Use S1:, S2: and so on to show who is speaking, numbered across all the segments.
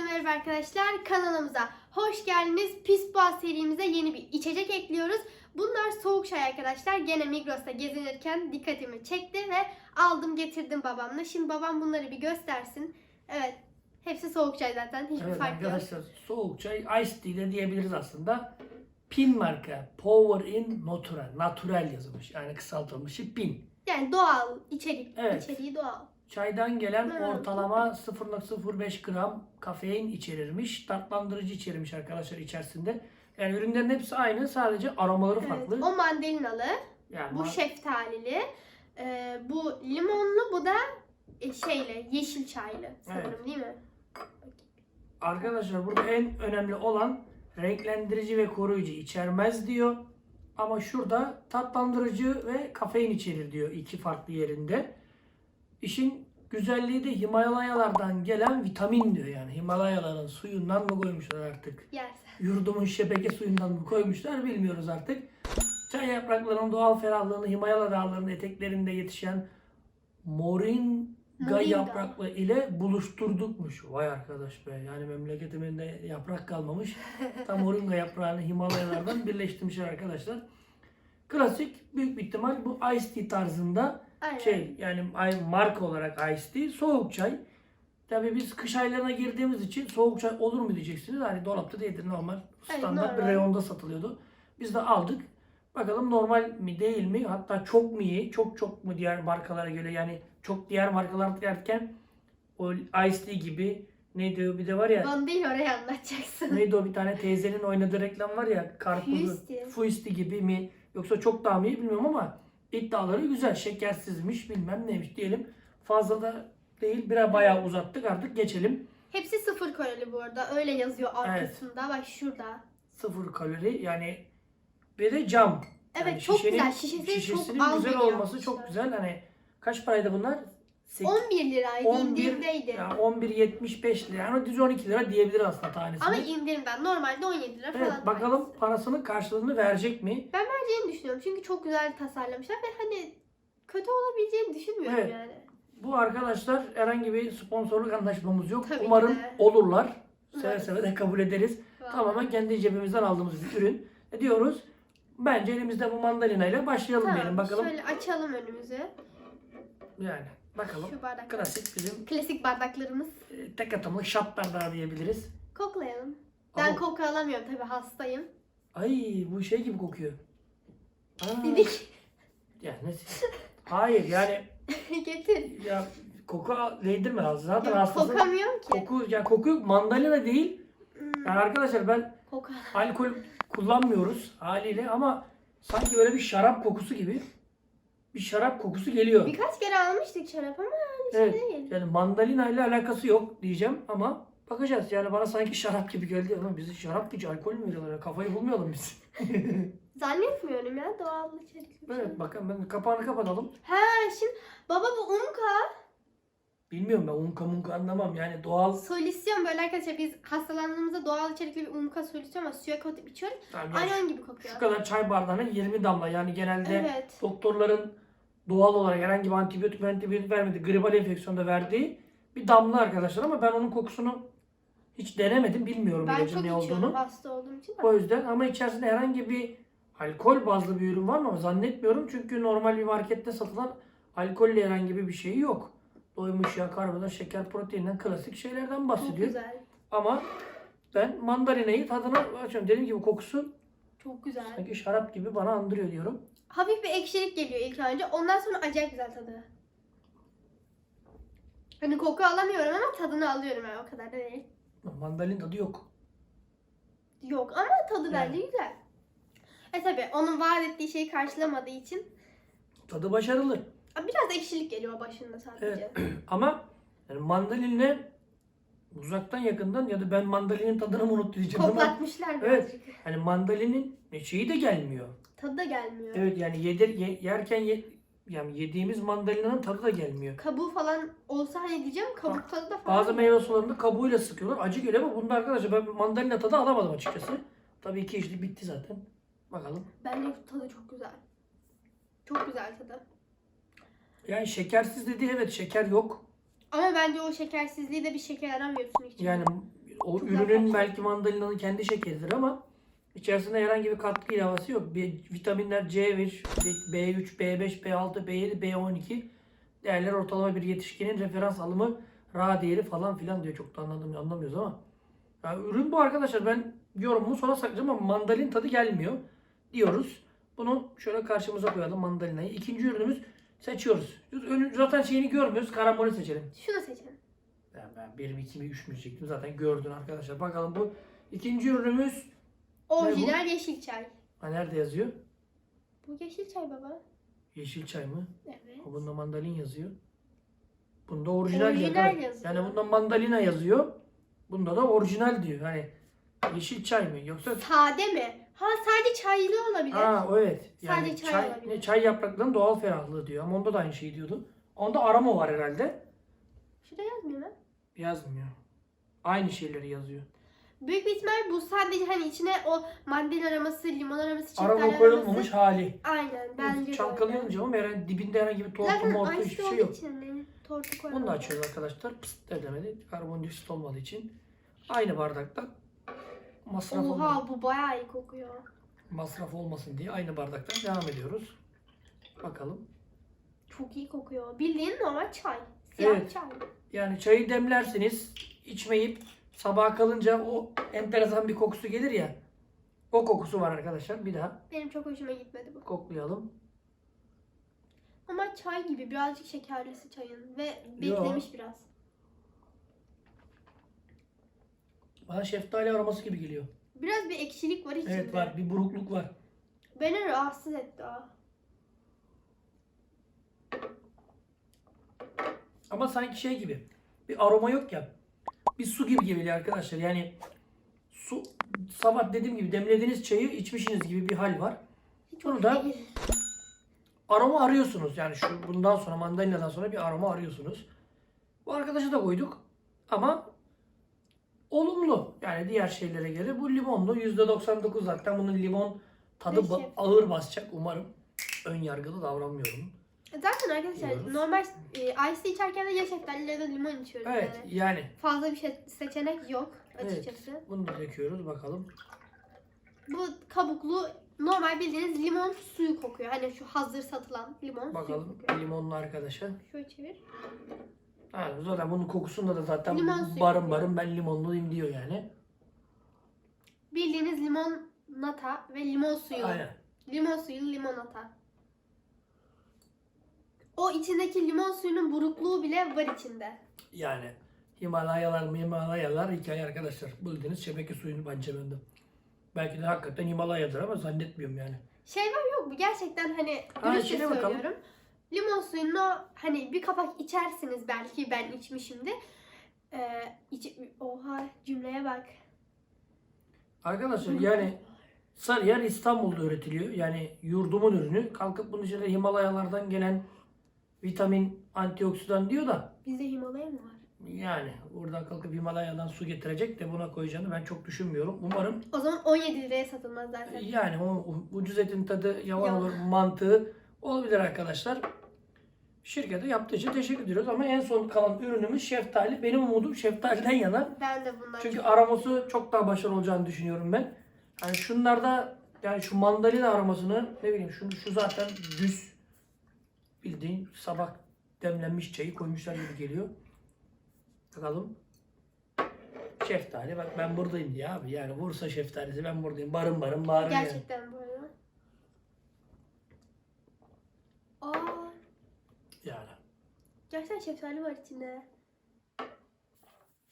S1: merhaba arkadaşlar. Kanalımıza hoş geldiniz. Pis Boğaz serimize yeni bir içecek ekliyoruz. Bunlar soğuk çay arkadaşlar. Gene Migros'ta gezinirken dikkatimi çekti ve aldım getirdim babamla. Şimdi babam bunları bir göstersin. Evet. Hepsi soğuk çay zaten. Hiçbir
S2: Evet
S1: fark yok.
S2: arkadaşlar soğuk çay Ice Tea de diyebiliriz aslında. Pin marka Power in Natural. Natural yazılmış. Yani kısaltılmışı Pin.
S1: Yani doğal içerik.
S2: Evet.
S1: İçeriği doğal.
S2: Çaydan gelen ortalama 0.05 gram kafein içerirmiş. Tatlandırıcı içerirmiş arkadaşlar içerisinde. Yani ürünlerin hepsi aynı. Sadece aromaları
S1: Evet.
S2: farklı.
S1: O mandalinalı.
S2: Yani
S1: Bu
S2: ma-
S1: şeftalili. e, bu limonlu. Bu da e, şeyle yeşil çaylı sanırım
S2: Evet.
S1: değil mi?
S2: Arkadaşlar burada en önemli olan renklendirici ve koruyucu içermez diyor. Ama şurada tatlandırıcı ve kafein içerir diyor iki farklı yerinde. İşin güzelliği de Himalayalardan gelen vitamin diyor yani. Himalayaların suyundan mı koymuşlar artık?
S1: Yersen.
S2: Yurdumun şebeke suyundan mı koymuşlar bilmiyoruz artık. Çay yapraklarının doğal ferahlığını Himalaya dağlarının eteklerinde yetişen moringa
S1: Moringa.
S2: yapraklı ile buluşturdukmuş. Vay arkadaş be yani memleketimin de yaprak kalmamış. Tam moringa yaprağını Himalayalardan birleştirmişler arkadaşlar. Klasik büyük bir ihtimal bu iced tea tarzında
S1: Aynen.
S2: şey yani ay- marka olarak iced tea soğuk çay. Tabii biz kış aylarına girdiğimiz için soğuk çay olur mu diyeceksiniz. Hani dolapta değildir normal
S1: Evet,
S2: standart bir reyonda satılıyordu. Biz de aldık. Bakalım normal mi değil mi? Hatta çok mu iyi? Çok çok mu diğer markalara göre? Yani çok diğer markalar derken o iced tea gibi neydi o bir de var ya
S1: Bana değil oraya anlatacaksın.
S2: neydi o bir tane teyzenin oynadığı reklam var ya karpuzu
S1: Fuisti.
S2: fuisti gibi mi yoksa çok daha mı iyi bilmiyorum ama iddiaları güzel şekersizmiş bilmem neymiş diyelim fazla da değil biraz bayağı uzattık artık geçelim
S1: Hepsi sıfır kalori bu arada. Öyle yazıyor arkasında. Bak şurada.
S2: sıfır kalori yani bir de cam
S1: Evet çok güzel. Şişesi
S2: şişesinin
S1: çok az
S2: güzel olması çok güzel hani kaç paraydı bunlar 8,
S1: 11 liraydı
S2: 11
S1: indirimdeydi.
S2: yani 11.75 lira yani düz 12 lira diyebilir aslında tanesini.
S1: Ama indirimden. Normalde 17 lira falan.
S2: evet bakalım parasının karşılığını verecek mi?
S1: Vereceğini düşünüyorum. Çünkü çok güzel tasarlamışlar ve hani kötü olabileceğini düşünmüyorum
S2: Evet.
S1: yani.
S2: Bu arkadaşlar herhangi bir sponsorluk anlaşmamız yok.
S1: Tabii ki
S2: Umarım
S1: de.
S2: olurlar. Seve
S1: Evet.
S2: seve de kabul ederiz.
S1: Vallahi.
S2: Tamamen kendi cebimizden aldığımız bir ürün. E diyoruz. Bence elimizde bu mandalina ile başlayalım
S1: Tamam,
S2: diyelim bakalım.
S1: Şöyle açalım önümüzü.
S2: Yani bakalım.
S1: Şu bardak.
S2: Klasik bizim
S1: Klasik bardaklarımız.
S2: e, tek atımlık şat bardağı diyebiliriz.
S1: Koklayalım. Ben koku alamıyorum tabii hastayım.
S2: Ay bu şey gibi kokuyor. Aa,
S1: Dedik.
S2: Ya ne? Hayır yani
S1: Getir.
S2: ya koku al- değdirme az. Zaten
S1: Yok,
S2: hastasın.
S1: kokamıyorum ki.
S2: Koku ya koku mandalina değil.
S1: Hmm,
S2: Yani arkadaşlar ben
S1: koku.
S2: alkol kullanmıyoruz haliyle ama sanki böyle bir şarap kokusu gibi bir şarap kokusu geliyor.
S1: Birkaç kere almıştık şarap ama
S2: Evet.
S1: şey değil.
S2: Yani mandalina ile alakası yok diyeceğim ama bakacağız. Yani bana sanki şarap gibi geldi ama bizi şarap değil alkol mü veriyorlar? Kafayı bulmayalım biz.
S1: Zannetmiyorum ya doğal içerikli şey.
S2: evet bakın ben kapağını kapatalım.
S1: Ha şimdi baba bu unka
S2: Bilmiyorum ben unka munka anlamam. Yani doğal
S1: solüsyon böyle arkadaşlar biz hastalandığımızda doğal içerikli bir unka solüsyon ama suya katıp içiyoruz.
S2: yani
S1: onun gibi kokuyor.
S2: şu kadar çay bardağına 20 damla. Yani genelde
S1: Evet.
S2: doktorların doğal olarak herhangi bir antibiyotik antibiyotik vermedi. Gribal enfeksiyonda verdiği bir damla arkadaşlar ama ben onun kokusunu hiç denemedim. Bilmiyorum
S1: Ben
S2: ilacın
S1: çok
S2: ne olduğunu.
S1: hasta olduğum için.
S2: O yüzden ama içerisinde herhangi bir alkol bazlı bir ürün var mı? Zannetmiyorum. Çünkü normal bir markette satılan alkolle herhangi bir şeyi yok. Doymuş yağ, karbonhidrat, şeker, proteinden klasik şeylerden
S1: Çok
S2: bahsediyor.
S1: güzel.
S2: Ama ben mandalinayı tadına açıyorum. Dediğim gibi kokusu
S1: Çok güzel.
S2: sanki şarap gibi bana andırıyor diyorum.
S1: Hafif bir ekşilik geliyor ilk önce. Ondan sonra acayip güzel tadı. Hani koku alamıyorum ama tadını alıyorum yani o kadar da değil.
S2: Mandalin tadı yok.
S1: Yok ama tadı bence güzel. E tabi onun vaat ettiği şeyi karşılamadığı için
S2: Tadı başarılı.
S1: biraz ekşilik geliyor başında sadece.
S2: Ama yani mandalinle uzaktan yakından ya da ben mandalinin tadını mı unuttu diyeceğim ama
S1: Koklatmışlar
S2: Evet.
S1: birazcık.
S2: hani mandalinin şeyi de gelmiyor.
S1: Tadı da gelmiyor.
S2: Evet yani yedir, ye- yerken ye- yani yediğimiz mandalinanın tadı da gelmiyor.
S1: Kabuğu falan olsa hani diyeceğim kabuk tadı da falan.
S2: Bazı meyve sularında kabuğuyla sıkıyorlar. Acı geliyor ama bunda arkadaşlar ben mandalina tadı alamadım açıkçası. Tabii iki içli bitti zaten. Bakalım.
S1: Bence tadı çok güzel. Çok güzel tadı.
S2: Yani şekersiz dediği evet şeker yok.
S1: Ama bence o şekersizliği de bir şeker aramıyorsun hiç.
S2: Yani o
S1: Çok
S2: ürünün belki mandalinanın kendi şekeridir ama içerisinde herhangi bir katkı ilavesi yok. Bir, vitaminler C1, B3, B5, B6, B7, B12 değerler ortalama bir yetişkinin referans alımı ra değeri falan filan diyor. Çok da anladım, anlamıyoruz ama. Ya ürün bu arkadaşlar. Ben yorumumu sona saklayacağım ama mandalin tadı gelmiyor diyoruz. Bunu şöyle karşımıza koyalım mandalinayı. İkinci ürünümüz seçiyoruz. Zaten şeyini görmüyoruz. Karambolü seçelim.
S1: Şunu seçelim.
S2: Ben, ben 1 2 mi 3 mü diyecektim. Zaten gördün arkadaşlar. Bakalım bu ikinci ürünümüz
S1: Orijinal yeşil çay.
S2: ha, nerede yazıyor?
S1: Bu yeşil çay baba.
S2: Yeşil çay mı?
S1: Evet.
S2: Ha, Bunda mandalin yazıyor. Bunda orijinal,
S1: Orijinal
S2: yazıyor.
S1: yazıyor.
S2: Yani bunda mandalina yazıyor. Bunda da orijinal diyor. Hani yeşil çay mı yoksa
S1: Sade mi? Ha sadece çaylı olabilir.
S2: Aa evet. Yani
S1: Sadece çay
S2: çay,
S1: olabilir.
S2: çay yapraklarının doğal ferahlığı diyor. Ama onda da aynı şeyi diyordu. Onda aroma var herhalde.
S1: Şurada yazmıyor mu?
S2: Yazmıyor. Aynı şeyleri yazıyor.
S1: Büyük bir ihtimal bu sadece hani içine o mandalina aroması, limon aroması, çiftler
S2: Aroma koyulmamış hali.
S1: Aynen bence de
S2: Çalkalayınca ama herhangi dibinde herhangi bir tortu
S1: Zaten
S2: mortu hiçbir
S1: olduğu
S2: şey yok.
S1: için tortu
S2: Bunu
S1: koymadım.
S2: da açıyoruz arkadaşlar. Pıst demedi. Karbondioksit olmadığı için. Aynı bardaktan masraf, olma-
S1: Oha bu bayağı iyi kokuyor.
S2: masraf olmasın diye aynı bardaktan devam ediyoruz. Bakalım.
S1: Çok iyi kokuyor. Bildiğin normal çay. Siyah
S2: Evet.
S1: çay.
S2: Yani çayı demlersiniz, içmeyip sabaha kalınca o enteresan bir kokusu gelir ya. O kokusu var arkadaşlar. Bir daha
S1: Benim çok hoşuma gitmedi bu.
S2: koklayalım.
S1: Ama çay gibi birazcık şekerlisi çayın ve beklemiş biraz.
S2: Bana şeftali aroması gibi geliyor.
S1: Biraz bir ekşilik var içinde.
S2: Evet var. Bir burukluk var.
S1: Beni rahatsız etti o.
S2: Ama sanki şey gibi. Bir aroma yok ya. Bir su gibi geliyor arkadaşlar. Yani su sabah dediğim gibi demlediğiniz çayı içmişsiniz gibi bir hal var.
S1: Hiç
S2: Bunu da-
S1: değil.
S2: Aroma arıyorsunuz. Yani şu bundan sonra mandalinadan sonra bir aroma arıyorsunuz. Bu arkadaşı da koyduk. Ama olumlu. Yani diğer şeylere göre bu limonlu. %99 zaten bunun limon tadı ba- ağır basacak umarım. Ön yargılı davranmıyorum.
S1: Zaten arkadaşlar normal e, ice içerken de ya şeftali ya da limon içiyoruz
S2: Evet
S1: yani.
S2: yani
S1: Fazla bir şey, seçenek yok
S2: Evet.
S1: açıkçası.
S2: bunu da döküyoruz bakalım.
S1: Bu kabuklu normal bildiğiniz limon suyu kokuyor. Hani şu hazır satılan limon
S2: Bakalım
S1: suyu kokuyor.
S2: limonlu arkadaşa.
S1: Şöyle çevir.
S2: Ha, zaten bunun kokusunda da zaten
S1: Limon suyu
S2: barın
S1: kokuyor.
S2: barın ben limonluyum diyor yani.
S1: Bildiğiniz limon nata ve limon suyu.
S2: Aynen.
S1: Limon suyu, limonata. O içindeki limon suyunun burukluğu bile var içinde.
S2: Yani Himalayalar Himalayalar hikaye arkadaşlar. Bildiğiniz şebeke suyunu bence bende. Belki de hakikaten Himalaya'dır ama zannetmiyorum yani.
S1: Şey var yok mu? Gerçekten hani
S2: Ha,
S1: dürüstçe
S2: içine bakalım.
S1: söylüyorum. Limon suyunu hani bir kapak içersiniz belki ben içmişimdir. Ee, iç- oha cümleye bak.
S2: Arkadaşlar yani Sarıyer İstanbul'da üretiliyor. Yani yurdumun ürünü. Kalkıp bunun içinde Himalayalardan gelen vitamin, antioksidan diyor da
S1: Bizde Himalaya mı var?
S2: yani buradan kalkıp Himalaya'dan su getirecek de buna koyacağını ben çok düşünmüyorum. Umarım
S1: O zaman 17 liraya satılmaz zaten.
S2: Yani o ucuz etin tadı Yavan. olur mantığı olabilir arkadaşlar. Şirkete yaptığı için teşekkür ediyoruz ama en son kalan ürünümüz şeftali. Benim umudum şeftaliden yana.
S1: Ben de bundan
S2: Çünkü aroması çok daha başarılı olacağını düşünüyorum ben. Yani şunlarda yani şu mandalina aromasını ne bileyim şu, şu zaten düz bildiğin sabah demlenmiş çayı koymuşlar gibi geliyor. Bakalım. Şeftali bak ben buradayım diye abi. Yani Bursa şeftalisi ben buradayım. Barın barın bağırın yani.
S1: Gerçekten bu arada. Aa,
S2: Yani.
S1: gerçekten şeftali var içinde.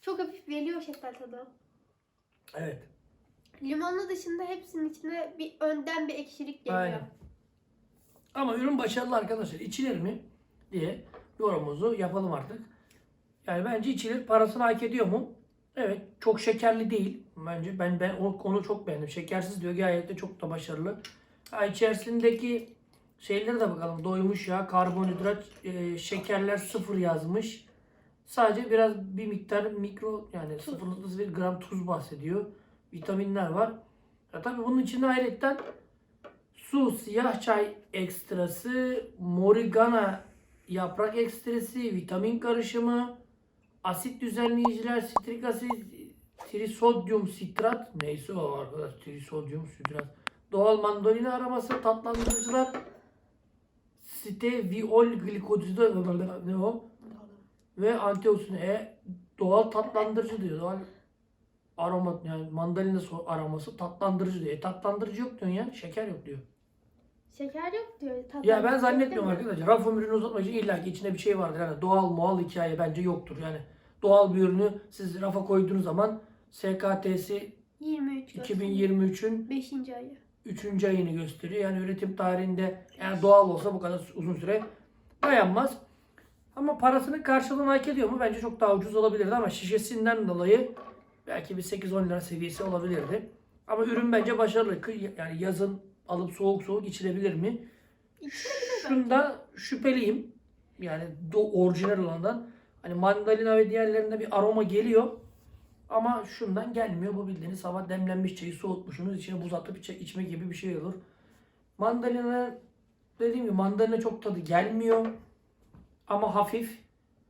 S1: Çok hafif veriyor şeftali tadı.
S2: Evet.
S1: Limonlu dışında hepsinin içinde bir önden bir ekşilik geliyor.
S2: Aynen. Ama ürün başarılı arkadaşlar. İçilir mi diye yorumumuzu yapalım artık. Yani bence içilir. Parasını hak ediyor mu? Evet. Çok şekerli değil. Bence ben ben o konu çok beğendim. Şekersiz diyor. Gayet de çok da başarılı. Ha, içerisindeki şeylere de bakalım. Doymuş yağ, karbonhidrat, e, şekerler sıfır yazmış. Sadece biraz bir miktar mikro yani
S1: Tuz.
S2: 0.1 gram tuz bahsediyor. Vitaminler var. Ya tabii bunun içinde ayrıca su, siyah çay ekstrası, morigana yaprak ekstresi, vitamin karışımı, asit düzenleyiciler, sitrik asit, trisodyum sitrat neyse o arkadaş trisodyum sitrat. Doğal mandalina aroması tatlandırıcılar steviol glikozide ne o? Ve antioksidan e, doğal tatlandırıcı diyor. Doğal aroma yani mandalina aroması tatlandırıcı diyor. E, tatlandırıcı yok diyorsun ya. Şeker yok diyor.
S1: Şeker yok diyor.
S2: Ya ben zannetmiyorum arkadaşlar. Raf ömrünü uzatmak için illa ki içinde bir şey vardır. Yani doğal mual hikaye bence yoktur. Yani doğal bir ürünü siz rafa koyduğunuz zaman SKT'si
S1: 23
S2: 2023'ün
S1: 5. ayı.
S2: 3. ayını gösteriyor. Yani üretim tarihinde yani doğal olsa bu kadar uzun süre dayanmaz. Ama parasının karşılığını hak ediyor mu? Bence çok daha ucuz olabilirdi ama şişesinden dolayı belki bir 8-10 lira seviyesi olabilirdi. Ama ürün bence başarılı. Yani yazın alıp soğuk soğuk içilebilir mi? Şunda şüpheliyim. Yani do orijinal olandan. Hani mandalina ve diğerlerinde bir aroma geliyor. Ama şundan gelmiyor. Bu bildiğiniz sabah demlenmiş çayı soğutmuşsunuz. içine buz atıp içe, içme gibi bir şey olur. Mandalina dediğim gibi mandalina çok tadı gelmiyor. Ama hafif.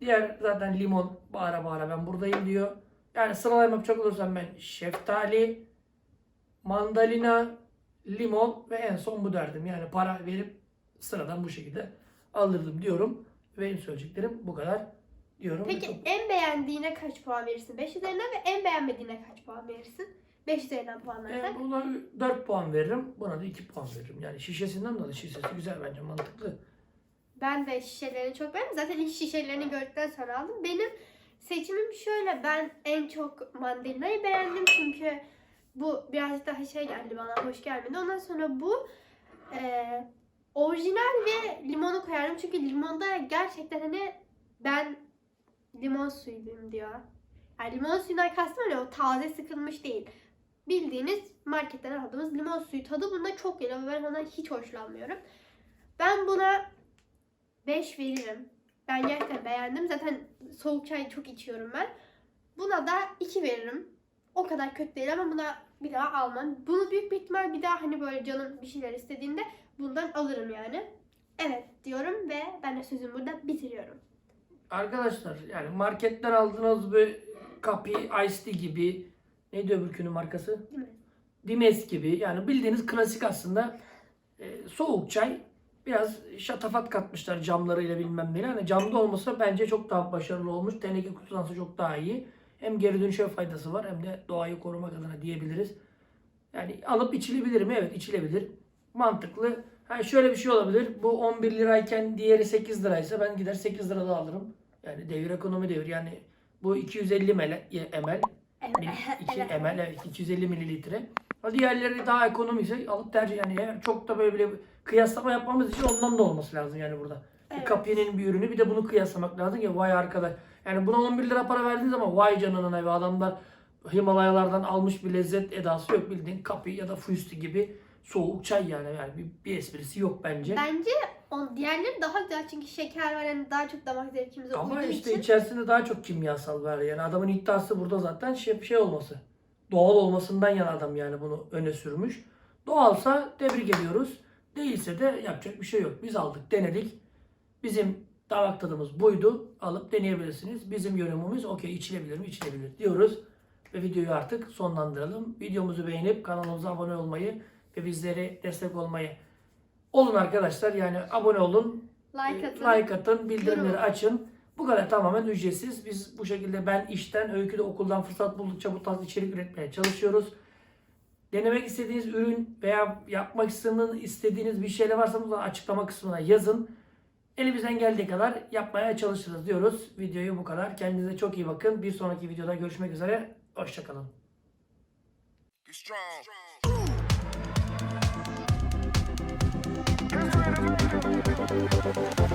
S2: Diğer zaten limon bağıra bağıra ben buradayım diyor. Yani sıralama yapacak olursam ben şeftali, mandalina, limon ve en son bu derdim. Yani para verip sıradan bu şekilde alırdım diyorum. Benim söyleyeceklerim bu kadar diyorum.
S1: Peki
S2: Çok-
S1: en beğendiğine kaç puan verirsin? 5 üzerinden ve en beğenmediğine kaç puan verirsin? 5 üzerinden puanlarsak.
S2: E, buna 4 puan veririm. Buna da 2 puan veririm. Yani şişesinden dolayı şişesi güzel bence mantıklı.
S1: Ben de şişelerini çok beğendim. Zaten ilk şişelerini gördükten sonra aldım. Benim seçimim şöyle. Ben en çok mandalinayı beğendim. Çünkü bu birazcık daha şey geldi bana. Hoş gelmedi. Ondan sonra bu e, orijinal ve limonu koyarım. Çünkü limonda gerçekten hani ben limon suyuyum diyor. Yani limon suyundan kastım hani o taze sıkılmış değil. Bildiğiniz marketten aldığımız limon suyu tadı bunda çok geliyor. Ben ondan hiç hoşlanmıyorum. Ben buna 5 veririm. Ben gerçekten beğendim. Zaten soğuk çay çok içiyorum ben. Buna da 2 veririm. O kadar kötü değil ama buna bir daha almam. Bunu büyük bir ihtimal bir daha hani böyle canım bir şeyler istediğinde bundan alırım yani. Evet diyorum ve ben de sözümü burada bitiriyorum.
S2: Arkadaşlar yani marketten aldığınız bir Kapi, Ice Tea gibi neydi öbürkünün markası? Dimes gibi yani bildiğiniz klasik aslında e, soğuk çay biraz şatafat katmışlar camlarıyla bilmem neyle. Hani camda olmasa bence çok daha başarılı olmuş. Teneke kutudansa çok daha iyi. Hem geri dönüşe faydası var hem de doğayı korumak adına diyebiliriz. Yani alıp içilebilir mi? Evet içilebilir. Mantıklı. Ha şöyle bir şey olabilir. Bu 11 lirayken diğeri 8 liraysa ben gider 8 lirada alırım. Yani devir ekonomi devir. Yani bu 250 ml, ml Mil- iki
S1: Evet.
S2: ml, evet, 250 mililitre. Diğerleri daha ekonomiyse alıp tercih yani çok da böyle bir kıyaslama yapmamız için ondan da olması lazım yani burada.
S1: Evet.
S2: Kapi'nin bir ürünü bir de bunu kıyaslamak lazım ki vay arkadaş. Yani buna 11 lira para verdiğiniz zaman vay canına ve adamlar Himalayalardan almış bir lezzet edası yok bildiğin Kapi ya da Fusti gibi soğuk çay yani yani bir, bir esprisi yok bence.
S1: Bence on, diğerleri daha güzel çünkü şeker var yani daha çok damak zevkimize
S2: Ama
S1: uyduğu
S2: işte
S1: için.
S2: içerisinde daha çok kimyasal var. Yani adamın iddiası burada zaten şey, şey olması. Doğal olmasından yana adam yani bunu öne sürmüş. Doğalsa tebrik ediyoruz. Değilse de yapacak bir şey yok. Biz aldık, denedik. Bizim damak tadımız buydu. Alıp deneyebilirsiniz. Bizim yorumumuz okey içilebilir mi? İçilebilir diyoruz. Ve videoyu artık sonlandıralım. Videomuzu beğenip kanalımıza abone olmayı ve bizlere destek olmayı olun arkadaşlar. Yani abone olun,
S1: Like atın.
S2: Like atın, bildirimleri
S1: Yorum.
S2: açın. Bu kadar tamamen ücretsiz. Biz bu şekilde ben işten, öyküde okuldan fırsat buldukça bu tarz içerik üretmeye çalışıyoruz. Denemek istediğiniz ürün veya yapmak istediğiniz, istediğiniz bir şeyler varsa bunu açıklama kısmına yazın. Elimizden geldiği kadar yapmaya çalışırız diyoruz. Videoyu bu kadar. Kendinize çok iyi bakın. Bir sonraki videoda görüşmek üzere. Hoşçakalın.
S3: Be strong.
S4: Strong. あり。